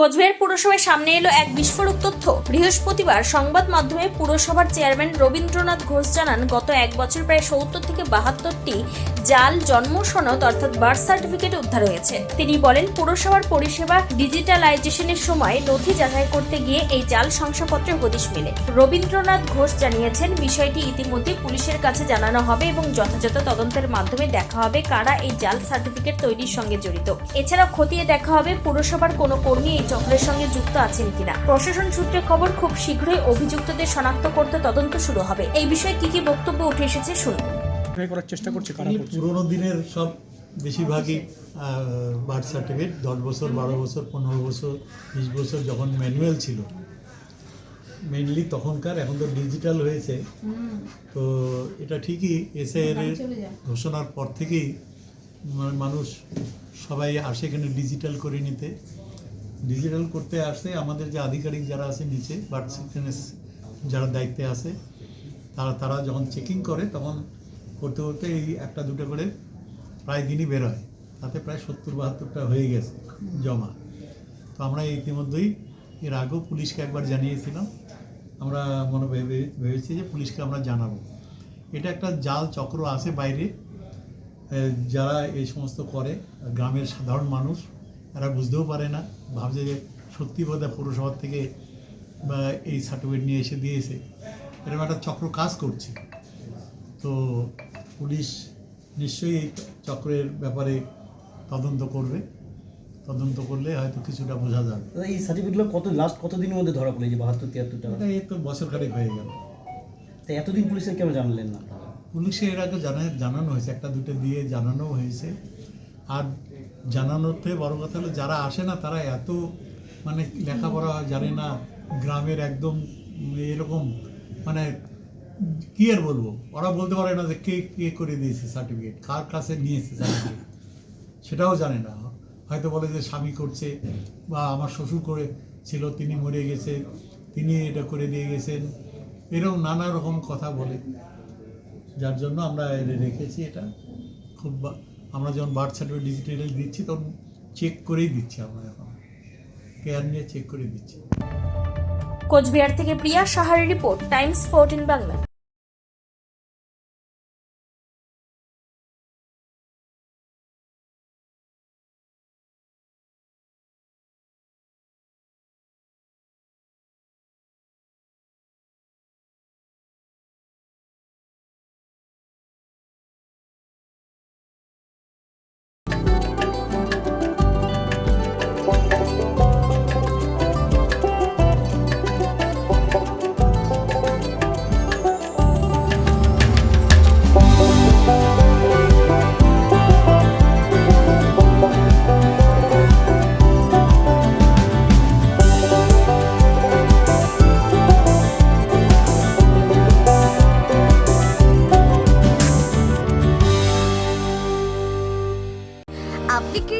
কোচবিহার পুরসভায় সামনে এলো এক বিস্ফোরক তথ্য। বৃহস্পতিবার সংবাদ মাধ্যমে পুরসভার চেয়ারম্যান রবীন্দ্রনাথ ঘোষ জানান, গত এক বছর প্রায় সত্তর থেকে বাহাত্তরটি জাল, জন্ম সনদ অর্থাৎ বার্থ সার্টিফিকেট উদ্ধার হয়েছে। তিনি বলেন, পুরসভার পরিষেবা ডিজিটালাইজেশনের সময় নথি যাচাই করতে গিয়ে এই জাল শংসাপত্রের হদিশ মেলে। রবীন্দ্রনাথ ঘোষ জানিয়েছেন, বিষয়টি ইতিমধ্যে পুলিশের কাছে জানানো হবে এবং যথাযথ তদন্তের মাধ্যমে দেখা হবে কারা এই জাল সার্টিফিকেট তৈরির সঙ্গে জড়িত। এছাড়া খতিয়ে দেখা হবে পুরসভার কোনো কর্মী চক্রের সঙ্গে যুক্ত আছেন কিনা? প্রশাসন সূত্রে খবর খুব শীঘ্রই অভিযুক্তদের শনাক্ত করতে তদন্ত শুরু হবে। এই বিষয়ে কি কি বক্তব্য উঠে এসেছে শুনুন। করার চেষ্টা করছে পুরোনো দিনের সব বেশিরভাগই বার্থ সার্টিফিকেট দশ বছর বারো বছর পনেরো বছর বিশ বছর যখন ম্যানুয়াল ছিল মেনলি তখনকার এখন তো ডিজিটাল হয়েছে। তো এটা ঠিকই এসআইআর এর ঘোষণার পর থেকেই মানুষ সবাই আসে এখানে ডিজিটাল করে নিতে। ডিজিটাল করতে আসে, আমাদের যে আধিকারিক যারা আছে নিচে বার্থ সার্টিফিকেট যারা দায়িত্বে আছে, তারা তারা যখন চেকিং করে, তখন করতে করতে এই একটা, দুটো করে প্রায় দিনই বের হয়। তাতে প্রায় সত্তর, বাহাত্তরটা হয়ে গেছে জমা। তো আমরা ইতিমধ্যেই এর আগেও পুলিশকে একবার জানিয়েছিলাম। আমরা মনে ভেবে ভেবেছি যে পুলিশকে আমরা জানাব। এটা একটা জাল চক্র আছে বাইরে। যারা এই সমস্ত করে, গ্রামের সাধারণ মানুষ এরা বুঝতেও পারে না ভাবছে যে সত্যি বোধহয় পৌরসভার থেকে বা এই সার্টিফিকেট নিয়ে এসে দিয়েছে। এরকম একটা চক্র কাজ করছে। তো পুলিশ নিশ্চয়ই এই চক্রের ব্যাপারে তদন্ত করবে। তদন্ত করলে হয়তো কিছুটা বোঝা যাবে। এই সার্টিফিকেটগুলো কত লাস্ট কতদিনের মধ্যে ধরা পড়ে যে বাহাত্তর তিয়াত্তর টাকা এই তো বছর খানেক হয়ে গেল। তাই এতদিন পুলিশের কেন জানলেন না? পুলিশে এর আগে জানা জানানো হয়েছে একটা দুটো দিয়ে জানানো হয়েছে। আর জানানোর থেকে বড় কথা হলো যারা আসে না, তারা এত মানে লেখাপড়া জানে না, গ্রামের একদম এরকম মানে কি আর বলব? ওরা বলতে পারে না যে কে কে করে দিয়েছে সার্টিফিকেট কার কাছে নিয়েছে সার্টিফিকেট সেটাও জানে না। হয়তো বলে যে স্বামী করছে বা আমার শ্বশুর করে ছিল, তিনি মরে গেছে, তিনি এটা করে দিয়ে গেছেন। এরকম নানা রকম কথা বলে। যার জন্য আমরা রেখেছি এটা। খুব আমরা যখন বার্থ সার্টিফিকেট ডিজিটালি দিচ্ছি, তখন চেক করেই দিচ্ছি আমরা এখন। কেয়ার নিয়ে চেক করে দিচ্ছি। কোচবিহার থেকে প্রিয়া সাহার রিপোর্ট টাইমস ফোরটিন বাংলা